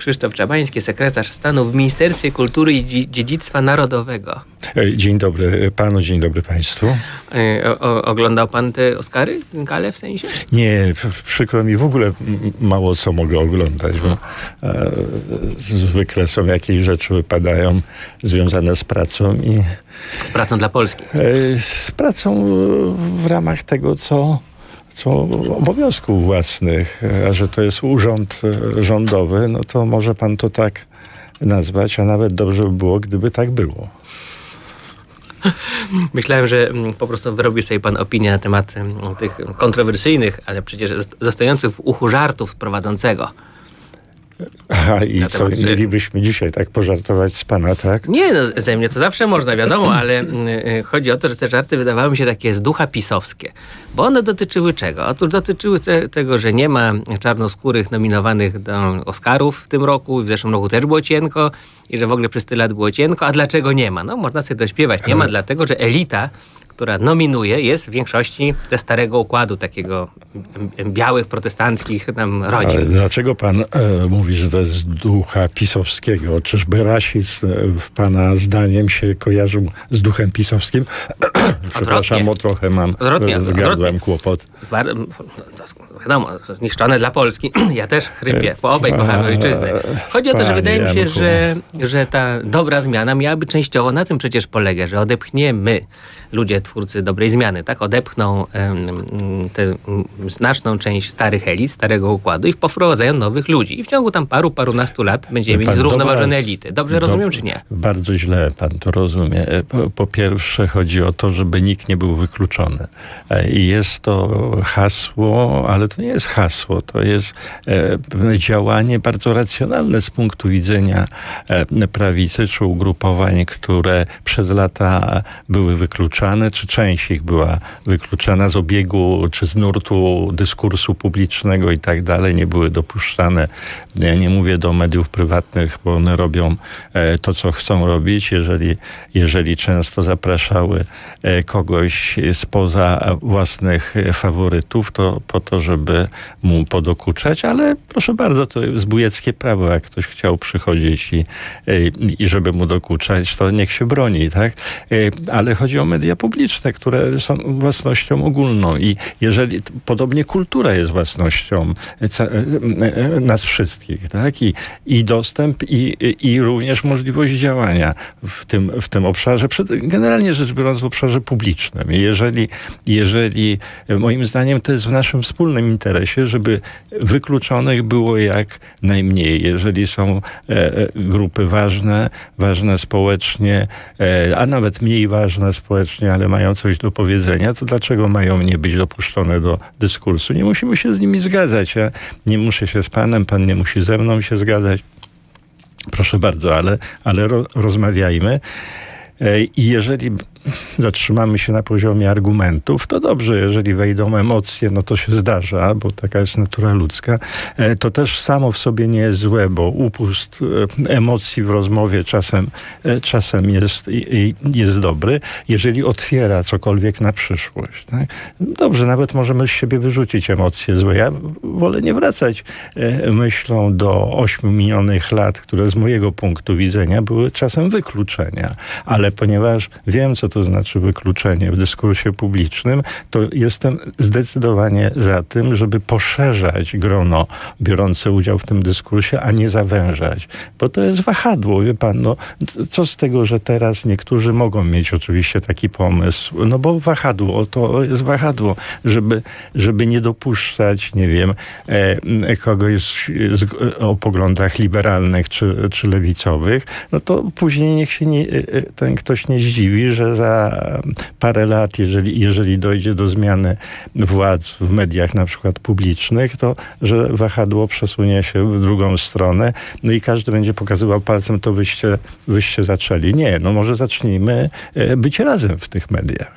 Krzysztof Czabański, sekretarz stanu w Ministerstwie Kultury i Dzie- Dziedzictwa Narodowego. E, Dzień dobry panu, dzień dobry państwu. E, O, oglądał pan te Oscary? Gale w sensie? Nie, przykro mi, w ogóle mało co mogę oglądać, bo e, zwykle są jakieś rzeczy wypadają związane z pracą i Z pracą dla Polski. e, z pracą w ramach tego, co, co obowiązków własnych, a że to jest urząd e, rządowy, no to może pan to tak nazwać, a nawet dobrze by było, gdyby tak było. Myślałem, że mm, po prostu wyrobi sobie pan opinię na temat mm, tych kontrowersyjnych, ale przecież zost- zostających w uchu żartów prowadzącego. Aha, i co, temat, mielibyśmy dzisiaj tak pożartować z pana, tak? Nie, no, ze mnie to zawsze można, wiadomo, ale mm, y, chodzi o to, że te żarty wydawały mi się takie z ducha pisowskie. Bo one dotyczyły czego? Otóż dotyczyły te, tego, że nie ma czarnoskórych nominowanych do Oscarów w tym roku, i w zeszłym roku też było cienko i że w ogóle przez tyle lat było cienko. A dlaczego nie ma? No, można sobie dośpiewać. Nie ma dlatego, że elita, która nominuje, jest w większości ze starego układu takiego białych, protestanckich Ale rodzin. dlaczego pan e, mówi, że to jest ducha pisowskiego? Czyżby rasizm e, w pana zdaniem się kojarzył z duchem pisowskim? Przepraszam, o trochę mam Odwrotnie, z odwrotnie. gardłem kłopot. Bar- wiadomo, zniszczone dla Polski. Ja też chrypię, po obaj kochamy ojczyznę. Chodzi o to, że wydaje mi się, że, że ta dobra zmiana miałaby częściowo na tym przecież polegać, że odepchniemy, ludzie, twórcy dobrej zmiany, tak, odepchną em, tę znaczną część starych elit, starego układu i wprowadzają nowych ludzi. I w ciągu tam paru, parunastu lat będziemy mieli zrównoważone dobra- elity. Dobrze do- rozumiem, czy nie? Bardzo źle pan to rozumie. E, Po, po pierwsze chodzi o to, żeby nikt nie był wykluczony. E, I jest to hasło, ale to nie jest hasło, to jest e, pewne działanie bardzo racjonalne z punktu widzenia e, prawicy czy ugrupowań, które przez lata były wykluczane, czy część ich była wykluczana z obiegu, czy z nurtu dyskursu publicznego i tak dalej, nie były dopuszczane. Nie, nie mówię do mediów prywatnych, bo one robią e, to, co chcą robić. Jeżeli, jeżeli często zapraszały kogoś spoza własnych faworytów, to po to, żeby mu podokuczać, ale proszę bardzo, to jest bujeckie prawo. Jak ktoś chciał przychodzić i, i żeby mu dokuczać, to niech się broni, tak? E, Ale chodzi o media publiczne, które są własnością ogólną i jeżeli, podobnie kultura jest własnością e, e, nas wszystkich, tak? I, i dostęp, i, i również możliwość działania w tym, w tym obszarze, generalnie rzecz biorąc w obszarze publicznym. Jeżeli, jeżeli moim zdaniem to jest w naszym wspólnym interesie, żeby wykluczonych było jak najmniej. Jeżeli są e, e, grupy ważne, ważne społecznie, e, a nawet mniej ważne społecznie, ale mają coś do powiedzenia, to dlaczego mają nie być dopuszczone do dyskursu? Nie musimy się z nimi zgadzać. Ja nie muszę się z panem, pan nie musi ze mną się zgadzać. Proszę bardzo, ale, ale ro, rozmawiajmy. E, I jeżeli zatrzymamy się na poziomie argumentów, to dobrze, jeżeli wejdą emocje, no to się zdarza, bo taka jest natura ludzka. E, To też samo w sobie nie jest złe, bo upust e, emocji w rozmowie czasem, e, czasem jest, jest dobry, jeżeli otwiera cokolwiek na przyszłość. Tak? Dobrze, nawet możemy z siebie wyrzucić emocje złe. Ja wolę nie wracać myślą do ośmiu minionych lat, które z mojego punktu widzenia były czasem wykluczenia. Ale ponieważ wiem, co to znaczy wykluczenie w dyskursie publicznym, to jestem zdecydowanie za tym, żeby poszerzać grono biorące udział w tym dyskursie, a nie zawężać. Bo to jest wahadło, wie pan, no, co z tego, że teraz niektórzy mogą mieć oczywiście taki pomysł, no bo wahadło, to jest wahadło, żeby, żeby nie dopuszczać, nie wiem, e, kogoś z, z, o poglądach liberalnych czy, czy lewicowych, no to później niech się nie, e, ten ktoś nie zdziwi, że za parę lat, jeżeli, jeżeli dojdzie do zmiany władz w mediach na przykład publicznych, to że wahadło przesunie się w drugą stronę, no i każdy będzie pokazywał palcem, to wyście, wyście zaczęli. Nie, no może zacznijmy e, być razem w tych mediach.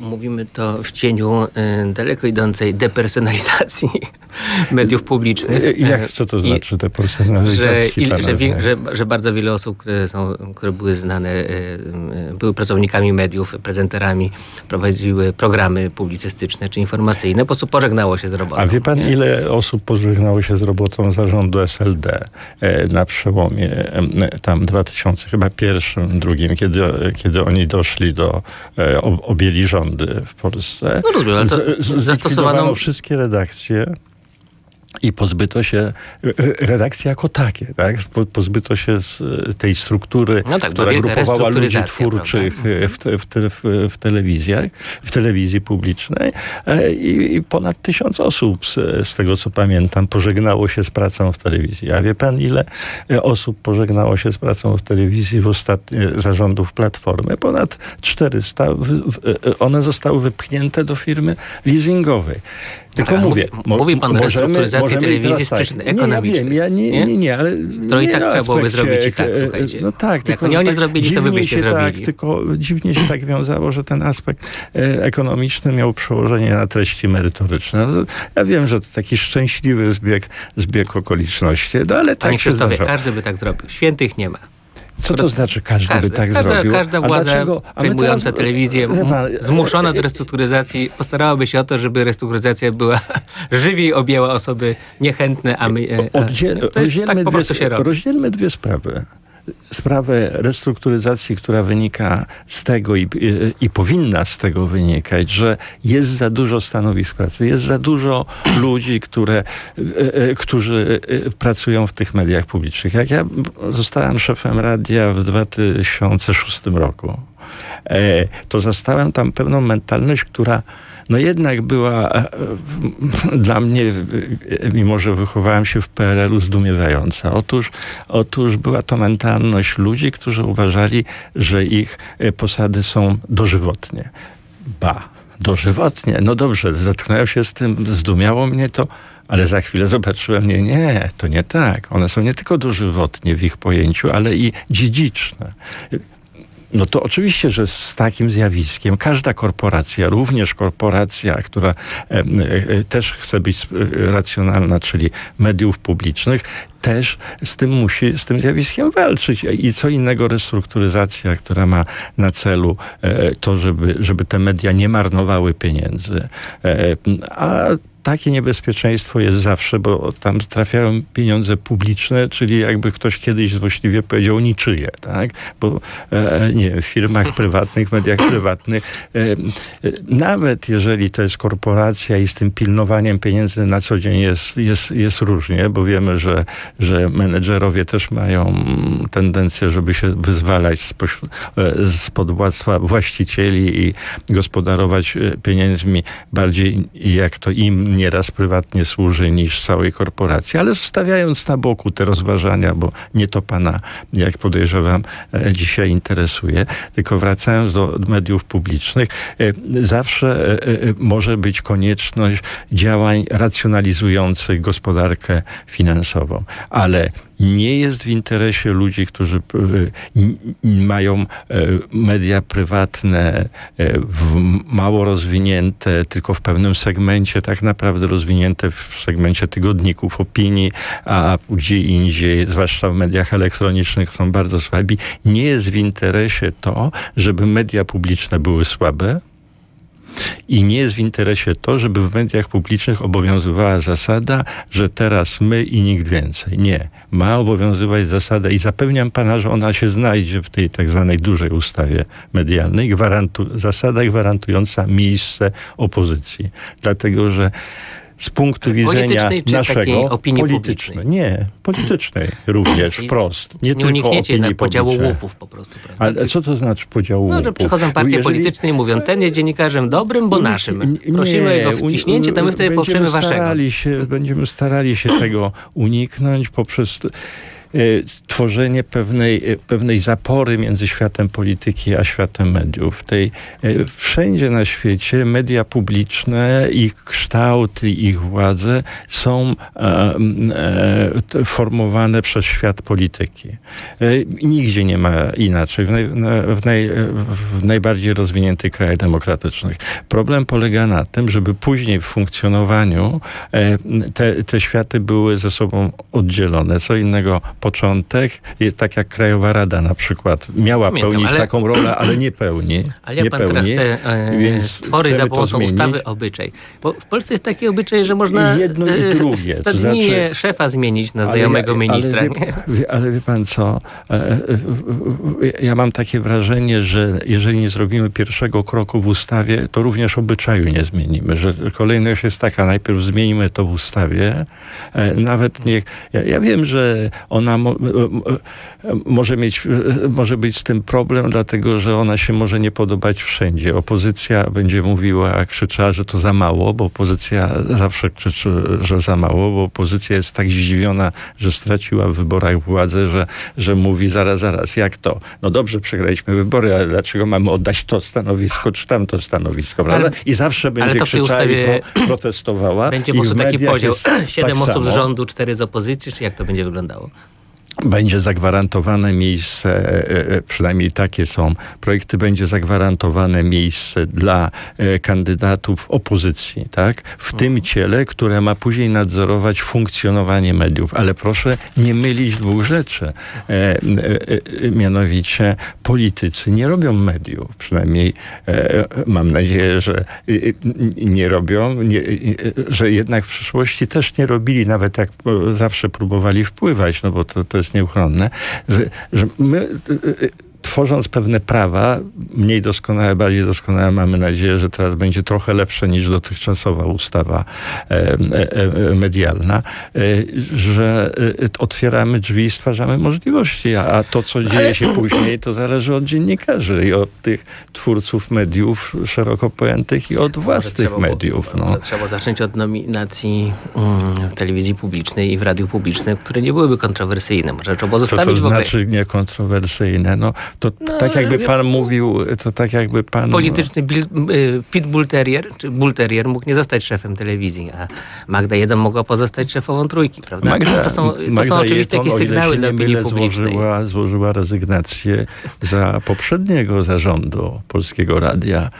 Mówimy to w cieniu y, daleko idącej depersonalizacji mediów publicznych. E, Jak, co to znaczy te że, że, wie, że, że bardzo wiele osób, które, są, które były znane, y, y, były pracownikami mediów, prezenterami, prowadziły programy publicystyczne czy informacyjne, po prostu pożegnało się z robotą. A wie pan, nie? ile osób pożegnało się z robotą zarządu SLD e, na przełomie tam 2000, chyba pierwszym, drugim, kiedy, kiedy oni doszli do, e, ob- objęli rządy w Polsce. No rozumiem, ale to Z- zastosowano- wszystkie redakcje. I pozbyto się re- redakcji jako takie, tak? Po- Pozbyto się z e, tej struktury, No tak, która grupowała ludzi twórczych e, w, te, w, te, w, telewizjach, w telewizji publicznej e, i, i ponad tysiąc osób, z, z tego co pamiętam, pożegnało się z pracą w telewizji. A wie pan, ile osób pożegnało się z pracą w telewizji w ostatnie zarządów Platformy? Ponad 400. W, w, e, one zostały wypchnięte do firmy leasingowej. Tylko ale mówię, mówi- pan o restrukturyzacji możemy telewizji teraz z przyczyn Nie, ja wiem, ja nie, nie? nie, ale... To i tak trzeba byłoby zrobić i tak, e, słuchajcie. No tak, Jak tylko oni że nie tak zrobili, to wy byście się zrobili. Tak, tylko dziwnie się tak wiązało, że ten aspekt e, ekonomiczny miał przełożenie na treści merytoryczne. No, ja wiem, że to taki szczęśliwy zbieg, zbieg okoliczności, no ale Panie tak się Krzysztofie, zdarzało. każdy by tak zrobił. Świętych nie ma. Co to znaczy każdy, Każdy. by tak każda, zrobił? Każda A władza dlaczego? A przejmująca teraz- telewizję, zmuszona do restrukturyzacji, postarałaby się o to, żeby restrukturyzacja była żywiej objęła osoby niechętne, a my... e, a- Oddziel, to jest, tak po prostu dwie, się robi. Rozdzielmy dwie sprawy. Sprawę restrukturyzacji, która wynika z tego i, i, powinna z tego wynikać, że jest za dużo stanowisk pracy, jest za dużo ludzi, które, e, e, którzy e, pracują w tych mediach publicznych. Jak ja zostałem szefem radia w 2006 roku, to zastałem tam pewną mentalność, która no jednak była e, w- dla mnie, e, mimo że wychowałem się w PRL-u, zdumiewająca. Otóż, otóż była to mentalność ludzi, którzy uważali, że ich e, posady są dożywotnie. Ba, dożywotnie. No dobrze, zetknąłem się z tym, zdumiało mnie to, ale za chwilę zobaczyłem, nie, nie, to nie tak. One są nie tylko dożywotnie w ich pojęciu, ale i dziedziczne. No to oczywiście, że z takim zjawiskiem każda korporacja, również korporacja, która e, e, też chce być e, racjonalna, czyli mediów publicznych, też z tym musi, z tym zjawiskiem walczyć. I co innego restrukturyzacja, która ma na celu to, żeby, żeby te media nie marnowały pieniędzy. A takie niebezpieczeństwo jest zawsze, bo tam trafiają pieniądze publiczne, czyli jakby ktoś kiedyś złośliwie powiedział niczyje, tak? Bo e, nie w firmach prywatnych, mediach prywatnych, e, e, nawet jeżeli to jest korporacja i z tym pilnowaniem pieniędzy na co dzień jest, jest, jest różnie, bo wiemy, że, że menedżerowie też mają tendencję, żeby się wyzwalać spośród, e, spod władztwa właścicieli i gospodarować e, pieniędzmi bardziej jak to im nieraz prywatnie służy niż całej korporacji, ale zostawiając na boku te rozważania, bo nie to pana, jak podejrzewam, e, dzisiaj interesuje, tylko wracając do mediów publicznych, e, zawsze e, może być konieczność działań racjonalizujących gospodarkę finansową, ale nie jest w interesie ludzi, którzy e, mają e, media prywatne, e, mało rozwinięte, tylko w pewnym segmencie, tak naprawdę rozwinięte w segmencie tygodników opinii, a gdzie indziej, zwłaszcza w mediach elektronicznych, są bardzo słabi. Nie jest w interesie to, żeby media publiczne były słabe, i nie jest w interesie to, żeby w mediach publicznych obowiązywała zasada, że teraz my i nikt więcej. Nie. Ma obowiązywać zasada i zapewniam pana, że ona się znajdzie w tej tak zwanej dużej ustawie medialnej. Gwarantu, zasada gwarantująca miejsce opozycji. Dlatego, że z punktu widzenia naszego... opinii politycznej. publicznej? Nie, politycznej również, wprost. Nie, Nie, tylko unikniecie opinii podziału publicznej. łupów po prostu, prawda? Ale co to znaczy podziału No, że łupów? przychodzą partie Jeżeli- polityczne i mówią, ten jest dziennikarzem dobrym, bo naszym. Prosimy uni- wciśnięcie, to my wtedy poprzemy waszego. Się, będziemy starali się tego uniknąć poprzez... tworzenie pewnej, e, pewnej zapory między światem polityki a światem mediów. Tej, e, wszędzie na świecie media publiczne, ich kształty, ich władze są e, e, formowane przez świat polityki. E, nigdzie nie ma inaczej. W, naj, na, w, naj, w najbardziej rozwiniętych krajach demokratycznych. Problem polega na tym, żeby później w funkcjonowaniu te, te światy były ze sobą oddzielone. Co innego początek, tak jak Krajowa Rada na przykład miała Pamiętam, pełnić ale- taką rolę, ale nie pełni. Ale jak nie pan pełni, teraz te e, stwory za to pomocą ustawy obyczaj? Bo w Polsce jest taki obyczaj, że można jedno, i e, drugie. To stadninie znaczy- szefa zmienić na Ale znajomego ja- ministra. Ale wie, ale wie pan co, e, e, e, ja mam takie wrażenie, że jeżeli nie zrobimy pierwszego kroku w ustawie, to również obyczaju nie zmienimy. Że kolejność jest taka, najpierw zmienimy to w ustawie, e, nawet niech, ja, ja wiem, że ona mo, e, e, może mieć, e, może być z tym problem, dlatego, że ona się może nie podobać wszędzie. Opozycja będzie mówiła, krzyczała, że to za mało, bo opozycja zawsze krzyczy, że za mało, bo opozycja jest tak zdziwiona, że straciła w wyborach władzę, że, że mówi zaraz, zaraz, jak to? No dobrze, przegraliśmy wybory, ale dlaczego mamy oddać to stanowisko, czy tamto stanowisko, prawda? Ale- I zawsze będzie krzyczała i pro, protestowała. Będzie po prostu taki podział. Siedem tak osób z samo. rządu, cztery z opozycji, czy jak to będzie wyglądało? Będzie zagwarantowane miejsce, e, e, przynajmniej takie są projekty, będzie zagwarantowane miejsce dla e, kandydatów opozycji, tak? W tym ciele, które ma później nadzorować funkcjonowanie mediów. Ale proszę nie mylić dwóch rzeczy. E, e, e, mianowicie politycy nie robią mediów. Przynajmniej e, mam nadzieję, że e, nie robią, nie, e, że jednak w przyszłości też nie robili, nawet jak e, zawsze próbowali wpływać, no bo to, to jest nieuchronne, że, że my e, e, tworząc pewne prawa, mniej doskonałe, bardziej doskonałe, mamy nadzieję, że teraz będzie trochę lepsze niż dotychczasowa ustawa e, e, e, medialna, że otwieramy drzwi i stwarzamy możliwości, a, to, co dzieje się później, to zależy od dziennikarzy i od tych twórców mediów szeroko pojętych i od tych trzeba mediów. No. Trzeba zacząć od nominacji mm, w telewizji publicznej i w radiu publicznym, które nie byłyby kontrowersyjne. Może trzeba było zostawić to w ogóle znaczy niekontrowersyjne? No, to No, tak jakby pan mówił, to tak jakby pan... polityczny bil, y, Pit Bull Terrier, czy Bull Terrier mógł nie zostać szefem telewizji, a Magda Jeden mogła pozostać szefową trójki, prawda? Magda, to są, to Magda są oczywiste jakieś sygnały dla opinii publicznej. Złożyła, złożyła rezygnację za poprzedniego zarządu Polskiego Radia.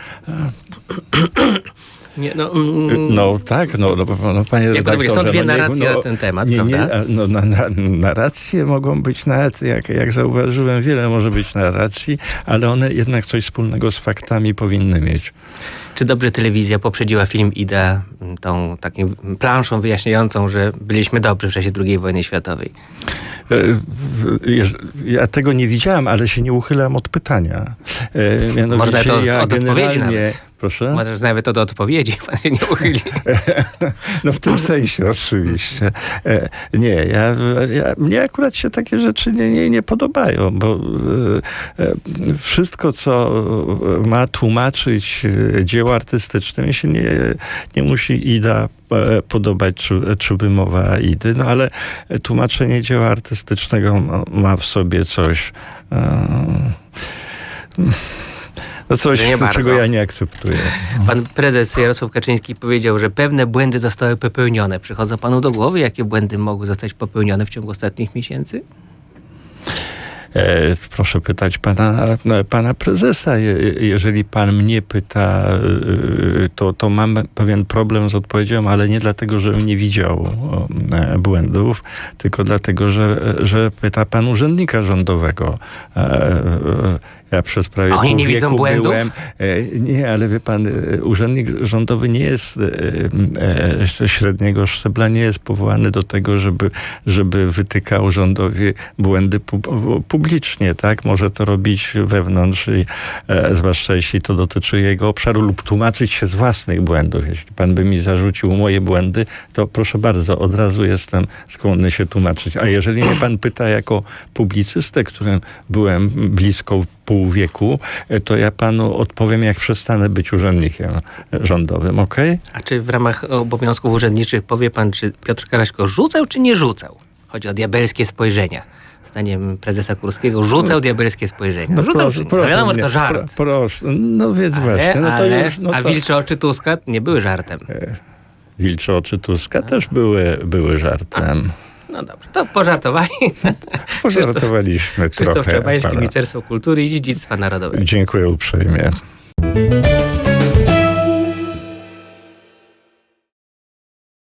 Nie, no, mm, No tak, no, no, no panie Jak redaktorze. są dwie no, nie- narracje no, na ten temat, nie, nie, prawda? a, no, na, na, narracje mogą być nawet, jak, jak zauważyłem, wiele może być narracji, ale one jednak coś wspólnego z faktami powinny mieć. Czy dobrze telewizja poprzedziła film Ida mm, tą taką planszą wyjaśniającą, że byliśmy dobrzy w czasie II wojny światowej? E, Ja tego nie widziałem, ale się nie uchylam od pytania. E, Mianowicie Można to od- ja od odpowiedzi generalnie... nawet. Proszę? Może nawet to do odpowiedzi, pan się nie uchyli. No w tym sensie oczywiście. E, Nie, ja, ja, mnie akurat się takie rzeczy nie, nie, nie podobają, bo e, e, wszystko, co ma tłumaczyć dzieło artystyczne, mi się nie, nie musi Ida podobać, czy, czy wymowa Idy, no ale tłumaczenie dzieła artystycznego ma- w sobie coś... e, No coś, Że nie bardzo. czego ja nie akceptuję. Pan prezes Jarosław Kaczyński powiedział, że pewne błędy zostały popełnione. Przychodzą panu do głowy, jakie błędy mogły zostać popełnione w ciągu ostatnich miesięcy? E, proszę pytać pana, no, pana prezesa. Je, jeżeli pan mnie pyta, e, to, to mam pewien problem z odpowiedzią, ale nie dlatego, żebym nie widział e, błędów, tylko dlatego, że, że pyta pan urzędnika rządowego. Ja przez prawie A oni nie widzą błędów? byłem. E, Nie, ale wie pan, e, urzędnik rządowy nie jest e, średniego szczebla, nie jest powołany do tego, żeby, żeby wytykał rządowi błędy pu- publicznie, tak? Może to robić wewnątrz, i, zwłaszcza jeśli to dotyczy jego obszaru, lub tłumaczyć się z własnych błędów. Jeśli pan by mi zarzucił moje błędy, to proszę bardzo, od razu jestem skłonny się tłumaczyć. A jeżeli mnie pan pyta jako publicystę, którym byłem blisko pół wieku, e, to ja panu odpowiem, jak przestanę być urzędnikiem rządowym, okej? A czy w ramach obowiązków urzędniczych powie pan, czy Piotr Karaśko rzucał, czy nie rzucał? Chodzi o diabelskie spojrzenia. zdaniem prezesa Kurskiego, rzucał diabelskie spojrzenia. Rzucał czy nie? No wiadomo, że to żart. Pro, proszę, no więc Ale, właśnie, no ale, już... No a to, wilcze oczy Tuska nie były żartem. Wilcze oczy Tuska też były, były żartem. No dobrze, to pożartowali. Pożartowaliśmy Krzysztof trochę. Czabański, pana. Ministerstwo Kultury i Dziedzictwa Narodowego. Dziękuję uprzejmie.